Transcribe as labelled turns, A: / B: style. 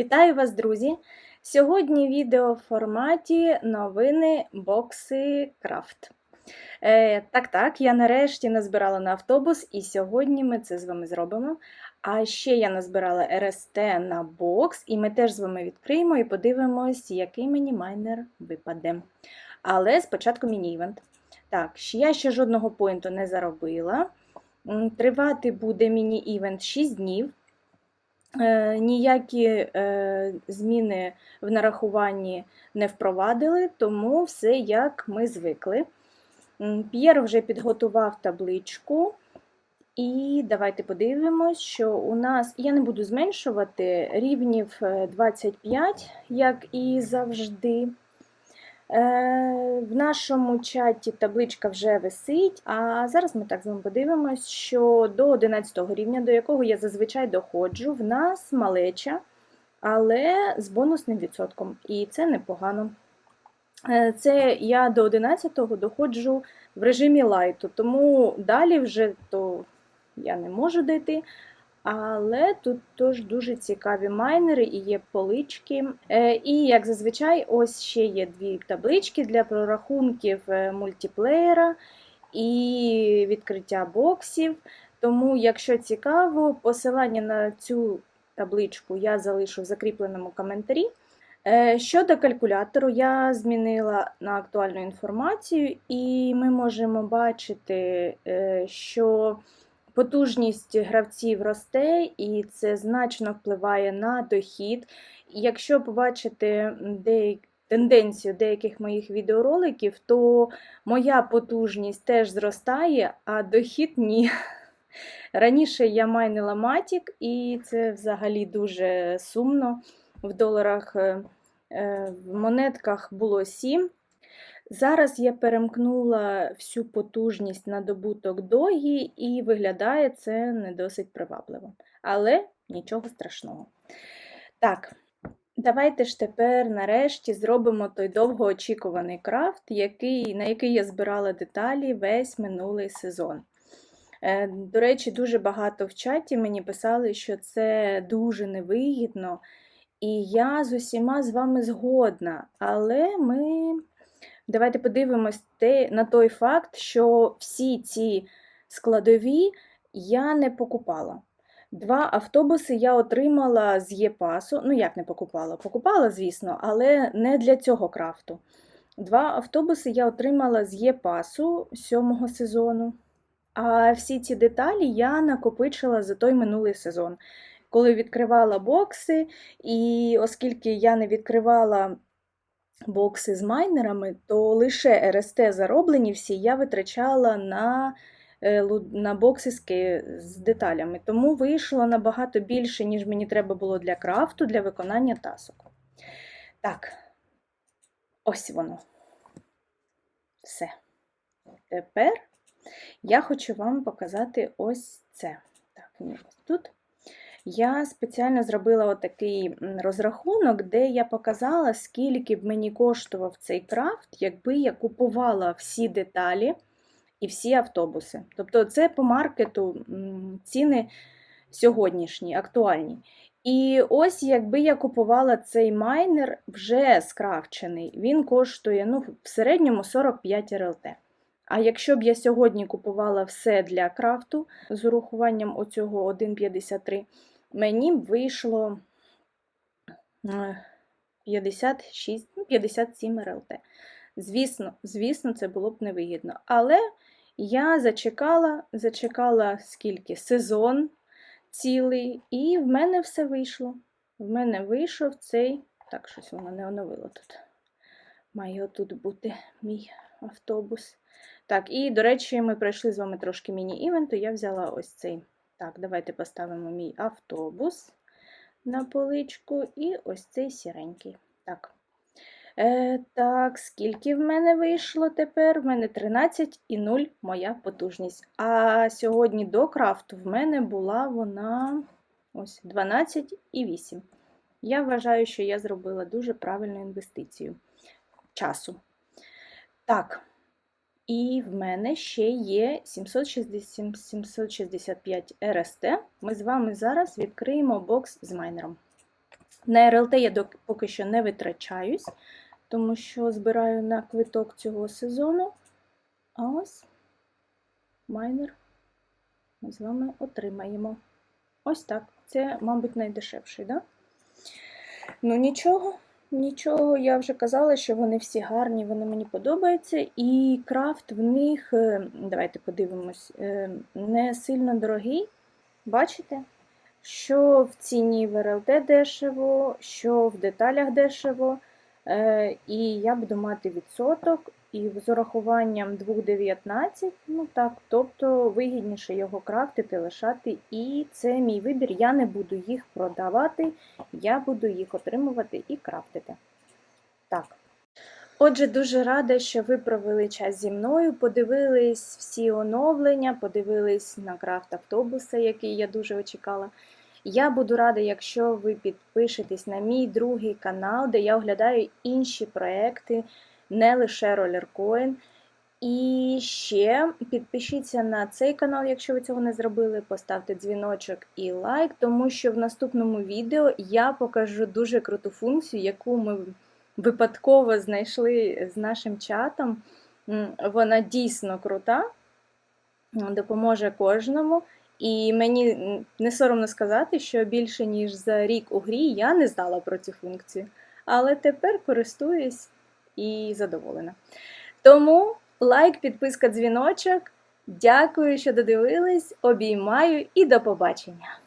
A: Вітаю вас, друзі! Сьогодні відео в форматі новини бокси Крафт. Е, так, так, я нарешті назбирала на автобус, і сьогодні ми це з вами зробимо. А ще я назбирала РСТ на бокс, і ми теж з вами відкриємо і подивимось, який мені майнер випаде. Але спочатку міні-івент. Так, я ще жодного поінту не заробила. Тривати буде міні-івент 6 днів. Е, Ніякі е, зміни в нарахуванні не впровадили, тому все як ми звикли. П'єр вже підготував табличку. І давайте подивимось, що у нас, я не буду зменшувати, рівнів е, 25, як і завжди. Е, В нашому чаті табличка вже висить, а зараз ми так з вами подивимось, що до 11 рівня, до якого я зазвичай доходжу, в нас малеча, але з бонусним відсотком. І це непогано. Е, Це я до 11-го доходжу в режимі лайту, тому далі вже то я не можу дійти. Але тут теж дуже цікаві майнери і є полички. Е, І, як зазвичай, ось ще є дві таблички для прорахунків е, мультиплеєра і відкриття боксів. Тому, якщо цікаво, посилання на цю табличку я залишу в закріпленому коментарі. Е, Щодо калькулятору, я змінила на актуальну інформацію, і ми можемо бачити, що потужність гравців росте, і це значно впливає на дохід. Якщо побачите деякі тенденцію деяких моїх відеороликів, то моя потужність теж зростає, а дохід ні. Раніше я майнила Matic, і це взагалі дуже сумно. В доларах е, е, в монетках було 7. Зараз я перемкнула всю потужність на добуток догі, і виглядає це не досить привабливо. Але нічого страшного. Так, давайте ж тепер нарешті зробимо той довгоочікуваний крафт, який, на який я збирала деталі весь минулий сезон. Е, До речі, дуже багато в чаті мені писали, що це дуже невигідно, і я з усіма з вами згодна. Але ми давайте подивимось те, на той факт, що всі ці складові я не покупала. Два автобуси я отримала з ЄПАСу. Ну, як не покупала? Покупала, звісно, але не для цього крафту. Два автобуси я отримала з ЄПАСу сьомого сезону. А всі ці деталі я накопичила за той минулий сезон, коли відкривала бокси, і оскільки я не відкривала бокси з майнерами, то лише РСТ зароблені всі я витрачала на, е, на бокси з, деталями. Тому вийшло набагато більше, ніж мені треба було для крафту, для виконання тасок. Так, ось воно. Все. Тепер я хочу вам показати ось це. Так, ні, ось тут. Я спеціально зробила отакий розрахунок, де я показала, скільки б мені коштував цей крафт, якби я купувала всі деталі і всі автобуси. Тобто, це по маркету ціни сьогоднішні, актуальні. І ось якби я купувала цей майнер вже скрафчений, він коштує ну, в середньому 45 РЛТ. А якщо б я сьогодні купувала все для крафту з урахуванням оцього 1,53, мені б вийшло е, 56, ну, 57 РЛТ. Звісно, звісно, це було б невигідно. Але я зачекала, зачекала скільки? Сезон цілий, і в мене все вийшло. В мене вийшов цей. Так, щось воно не оновило тут. Має тут бути мій автобус. Так, і, до речі, ми пройшли з вами трошки міні-івенту. Я взяла ось цей. Так, давайте поставимо мій автобус на поличку і ось цей сіренький. Так. Е, так, скільки в мене вийшло тепер? В мене 13,0 моя потужність. А сьогодні до крафту в мене була вона ось 12,8. Я вважаю, що я зробила дуже правильну інвестицію часу. Так. І в мене ще є 760 765 РСТ. Ми з вами зараз відкриємо бокс з майнером. На РЛТ я поки що не витрачаюсь, тому що збираю на квиток цього сезону. А ось майнер ми з вами отримаємо. Ось так. Це, мабуть, найдешевший, да? Ну, нічого, нічого, я вже казала, що вони всі гарні, вони мені подобаються. І крафт в них, е, давайте подивимось, е, не сильно дорогий. Бачите? Що в ціні в РЛТ дешево, що в деталях дешево. Е, І я буду мати відсоток, і з урахуванням 2,19, ну так, тобто вигідніше його крафтити, лишати. І це мій вибір. Я не буду їх продавати, я буду їх отримувати і крафтити. Так. Отже, дуже рада, що ви провели час зі мною, подивились всі оновлення, подивились на крафт автобуса, який я дуже очікала. Я буду рада, якщо ви підпишетесь на мій другий канал, де я оглядаю інші проекти, не лише RollerCoin. І ще підпишіться на цей канал, якщо ви цього не зробили, поставте дзвіночок і лайк, тому що в наступному відео я покажу дуже круту функцію, яку ми випадково знайшли з нашим чатом. Вона дійсно крута, допоможе кожному. І мені не соромно сказати, що більше ніж за рік у грі я не знала про цю функцію. Але тепер користуюсь і задоволена. Тому лайк, підписка, дзвіночок. Дякую, що додивились. Обіймаю і до побачення!